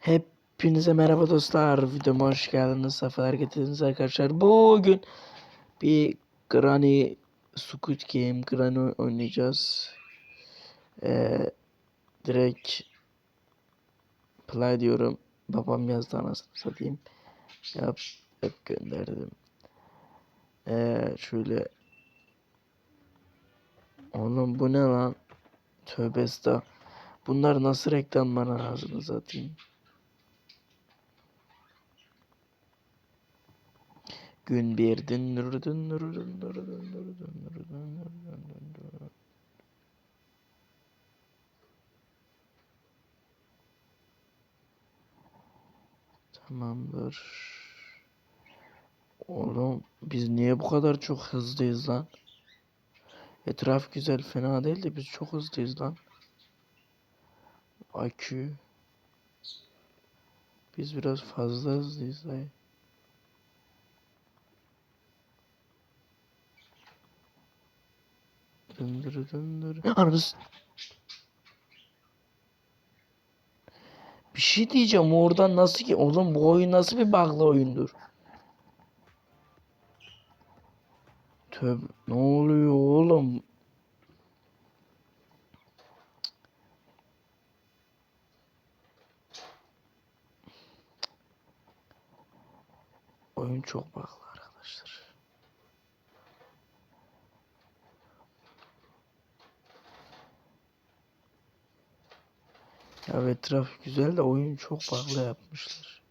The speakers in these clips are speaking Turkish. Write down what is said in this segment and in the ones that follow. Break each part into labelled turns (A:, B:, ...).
A: Hepinize merhaba dostlar. Videoma hoş geldiniz. Sefalar getirdiniz arkadaşlar. Bugün bir Granny Squid Game Granny oynayacağız. Ee, direkt play diyorum. Babam yazdı anasını satayım. Yap, hep gönderdim. Ee, şöyle Oğlum bu ne lan? Tövbe estağ. Bunlar nasıl reklamlar ağzını satayım. Gün bir dün dün Tamamdır. Oğlum biz niye bu kadar çok hızlıyız lan? Etraf güzel fena değil de biz çok hızlıyız lan. IQ. Biz biraz fazla hızlıyız dayı. Dındır dındır. Ananız. Bir şey diyeceğim oradan nasıl ki oğlum bu oyun nasıl bir bug'lı oyundur? Tövbe ne oluyor oğlum? Oyun çok bug'lı arkadaşlar. Ya etraf güzel de oyun çok bug'lı yapmışlar.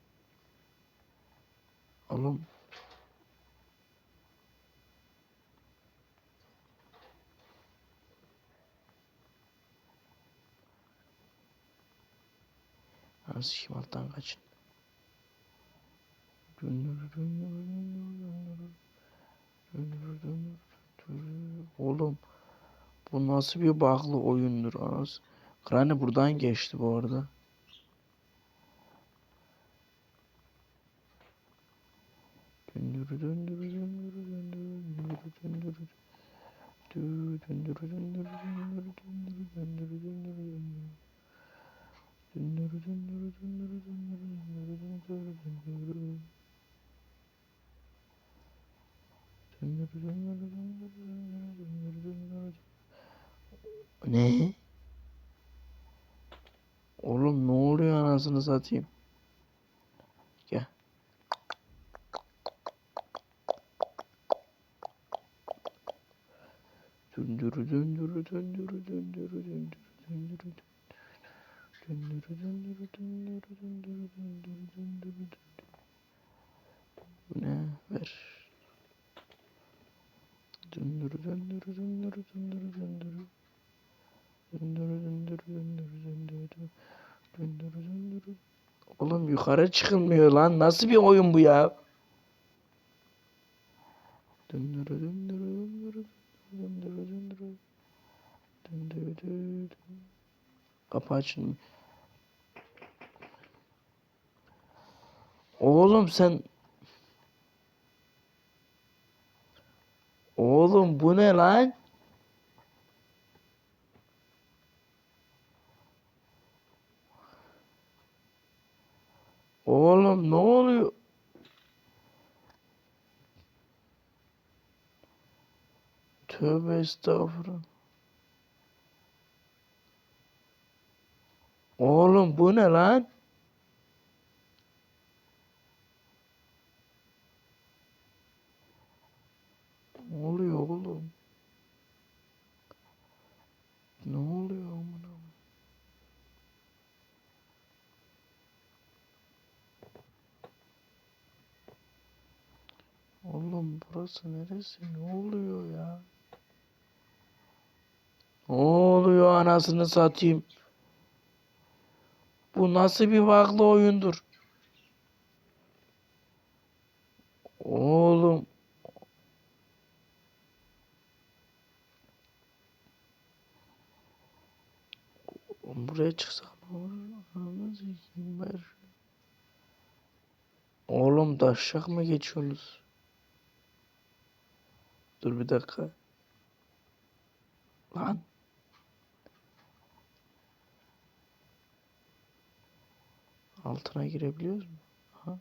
A: Oğlum Nasıl kim alttan kaçın? Oğlum bu nasıl bir bağlı oyundur anasını. Granny buradan geçti bu arada. Döndürü döndürü döndürü döndürü döndürü döndürü döndürü döndürü döndürü döndürü döndürü Döndürü döndürü döndürü döndürü döndürü döndürü döndürü Döndürü döndürü döndürü döndürü döndürü döndürü Ne? Oğlum ne oluyor anasını satayım? Gel. Döndürü döndürü döndürü döndürü döndürü döndürü Döndürü döndürü döndürü döndürü döndürü döndürü Bu ne? Ver. Döndürü döndürü döndürü döndürü döndürü Döndürü döndürü döndürü döndürü Döndürü Oğlum yukarı çıkılmıyor lan. Nasıl bir oyun bu ya? Döndürü Kapı açılmıyor. Oğlum sen Oğlum bu ne lan? Oğlum ne oluyor? Tövbe estağfurullah. Oğlum bu ne lan? Ne oluyor oğlum? Ne oluyor amına? Burası neresi? Ne oluyor ya? Ne oluyor anasını satayım? Bu nasıl bir vaklı oyundur? Oğlum. Buraya çıksam. Oğlum taşak mı geçiyorsunuz? Dur bir dakika. Lan. Altına girebiliyoruz mu? Aha.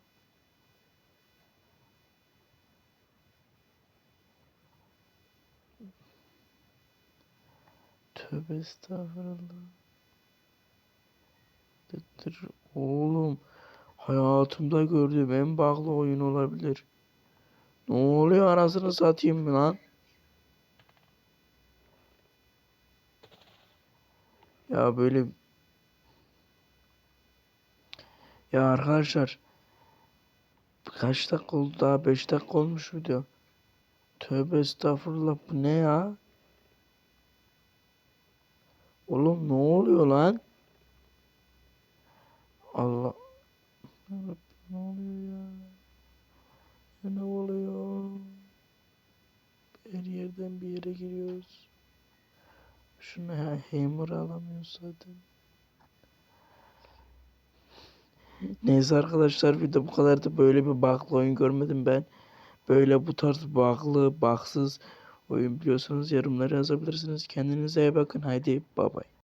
A: Tövbe estağfurullah. Dıttır. Oğlum hayatımda gördüğüm en bağlı oyun olabilir. Ne oluyor anasını satayım lan? Ya böyle ya arkadaşlar kaç dakika oldu daha 5 dakika olmuş video. Tövbe estağfurullah bu ne ya? Oğlum ne oluyor lan? Allah. Ne oluyor? Ya Her yerden bir yere giriyoruz. Şunu ya hammer alamıyoruz zaten. Neyse arkadaşlar video bu kadar da böyle bir bug'lı oyun görmedim ben. Böyle bu tarz bug'lı, bugsız oyun biliyorsanız yorumlara yazabilirsiniz. Kendinize iyi bakın. Haydi bay bay.